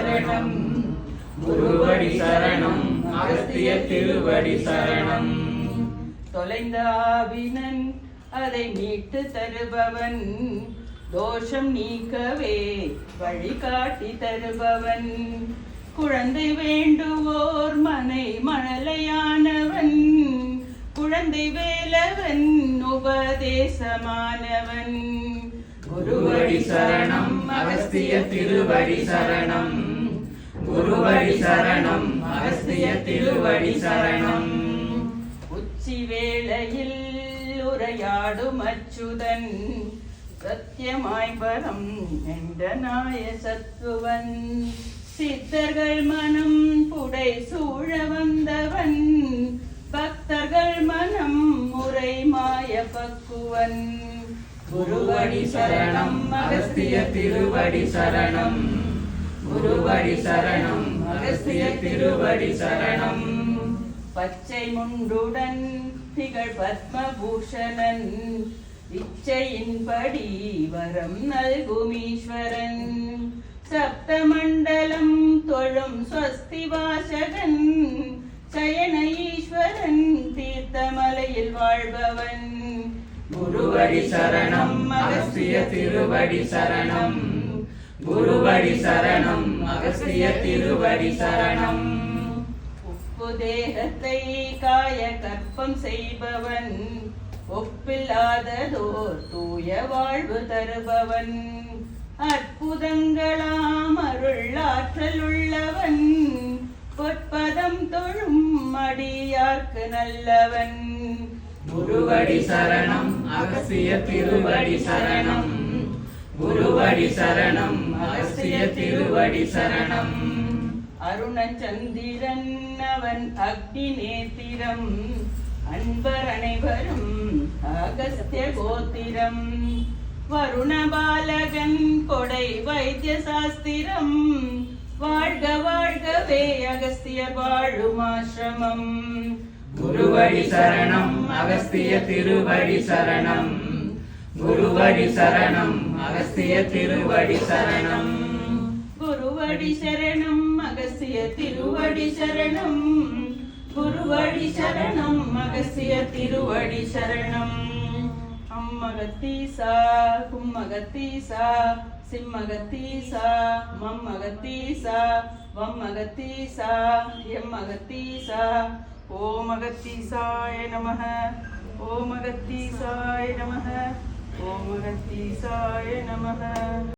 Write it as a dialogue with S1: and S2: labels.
S1: சரணம். குருவடி சரணம். அகஸ்திய திருவடி சரணம்.
S2: தொலைந்த ஆவினன் அதை மீட்டு தருபவன். தோஷம் நீக்கவே வழிகாட்டி தருபவன். குழந்தை வேண்டுவோர் மனை மணலையானவன். குழந்தை வேலவன் உபதேசமானவன்.
S1: குருவடி சரணம் அகஸ்திய திருவடி சரணம். குருவடி சரணம் அகஸ்திய திருவடி சரணம்.
S2: உச்சி வேளையில் உரையாடும் அச்சுதன் சத்தியமாய் பரம் என்ற நாய சத்துவன். சித்தர்கள் மனம் புடை சூழ வந்தவன் பக்தர்கள் மனம் முறை மாய பக்குவன்.
S1: குருவடி சரணம் அகஸ்திய திருவடி சரணம் குருவடி சரணம் அகஸ்திய திருவடி சரணம்
S2: பச்சை முண்டுடன் திகழ் பத்மபூஷணன். இச்சையின்படி வரம் நல்குமீஸ்வரன். சப்தமண்டலம் தொழும் ஸ்வஸ்தி வாசகன் சயன ஈஸ்வரன் தீர்த்தமலையில் வாழ்பவன்.
S1: குருவடி சரணம் திருவடி சரணம். குருவடி சரணம். அகஸ்திய திருவடி சரணம்.
S2: உப்பு தேகத்தை காய கற்பம் செய்பவன். ஒப்பில்லாததோர் தூய வாழ்வு தருபவன். அற்புதங்களாம் அருள் ஆற்றல் உள்ளவன். பொற்பதம் தொழும் அடியார்க்கு நல்லவன்.
S1: குருவடி சரணம் அகசிய திருவடி சரணம். குருவடி சரணம் அகசிய திருவடி சரணம்.
S2: அருணச்சந்திரன் அவன் அக்னி நேத்திரம். அன்பர் அனைவரும் அகஸ்திய கோத்திரம். வருண பாலகன் கொடை வைத்திய சாஸ்திரம் வாழ்க வாழ்கவே அகஸ்திய வாழும் ஆசிரமம்.
S1: குருவடி சரணம் அகஸ்திய திருவடி சரணம். குருவடி சரணம் அகஸ்திய திருவடி சரணம்.
S2: குருவடி சரணம் அகஸ்திய திருவடி சரணம். குருவடி சரணம் அகஸ்திய திருவடி சரணம். அம்மகத்தீசா கும்மகத்தீசா சிம்மகத்தீசா மம்மகத்தீசா வம்மகத்தீசா எம்மகத்தீசா. ஓம் அகத்தீசாய நமக. ஓமகத்தீசாய நமः ஓமகத்தீசாய நமः ஓமகத்தீசாய நமக.